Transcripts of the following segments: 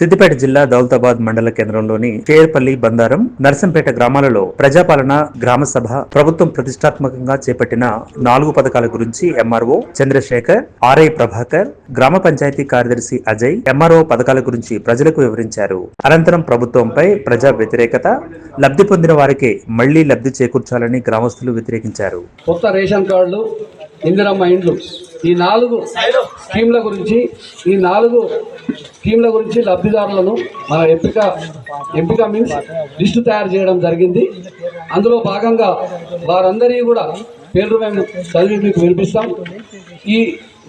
సిద్దిపేట జిల్లా దౌలతాబాద్ మండల కేంద్రంలోని చేర్పల్లి బందారం నర్సంపేట గ్రామాలలో ప్రజాపాలన గ్రామ సభ ప్రభుత్వం ప్రతిష్టాత్మకంగా చేపట్టిన నాలుగు పథకాల గురించి ఎంఆర్ఓ చంద్రశేఖర్ ఆర్ఐ ప్రభాకర్ గ్రామ పంచాయతీ కార్యదర్శి అజయ్ ఎంఆర్ఓ పథకాల గురించి ప్రజలకు వివరించారు. అనంతరం ప్రభుత్వంపై ప్రజా వ్యతిరేకత లబ్ధి పొందిన వారికి మళ్ళీ లబ్ధి చేకూర్చాలని గ్రామస్తులు వ్యతిరేకించారు. కొత్త రేషన్ కార్డులు ఇందిరమ్మ ఇండ్లు ఈ నాలుగు స్కీమ్ల గురించి ఈ నాలుగు స్కీమ్ల గురించి లబ్ధిదారులను మన ఎంపిక ఎంపిక మీన్స్ లిస్టు తయారు చేయడం జరిగింది. అందులో భాగంగా వారందరినీ కూడా పేర్లు మేము చదివి మీకు వినిపిస్తాం. ఈ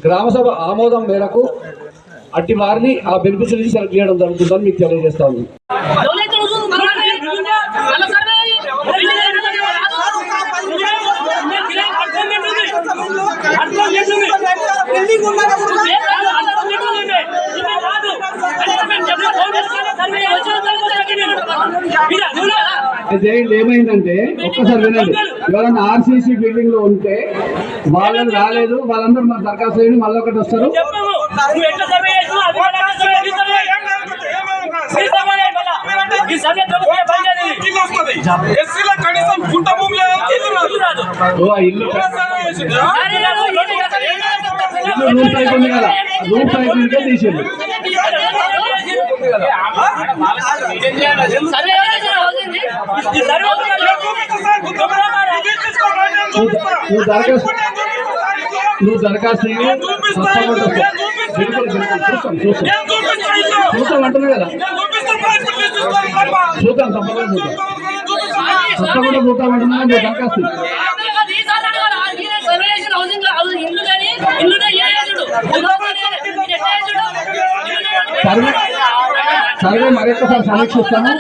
గ్రామసభ ఆమోదం మేరకు అట్టి వారిని ఆ బెనిఫిట్స్ సెలెక్ట్ చేయడం జరుగుతుందని మీకు తెలియజేస్తాము వీళ్ళు ఏమైందంటే ఒక్కసారి వినండి. ఎవరైనా ఆర్సీసీ బిల్డింగ్లో ఉంటే వాళ్ళని రాలేదు. వాళ్ళందరూ మన దరఖాస్తు చేయండి మళ్ళీ ఒకటి వస్తారు. ఈ సర్వే. ఎస్సీల కనీసం గుంట భూమి ఇల్లు రాదు. కదా. అవుతుంది. నువ్వు దరఖాస్తు నువ్వు దరఖాస్తు చూస్తాం అంటున్నా కదా. చూద్దాం తప్పకుండా చూద్దాం. చూపిస్తా. తప్పకుండా చూద్దాం దరఖాస్తు సర్వే సర్వే సర్వే మరొకసారి సమీక్షిస్తాను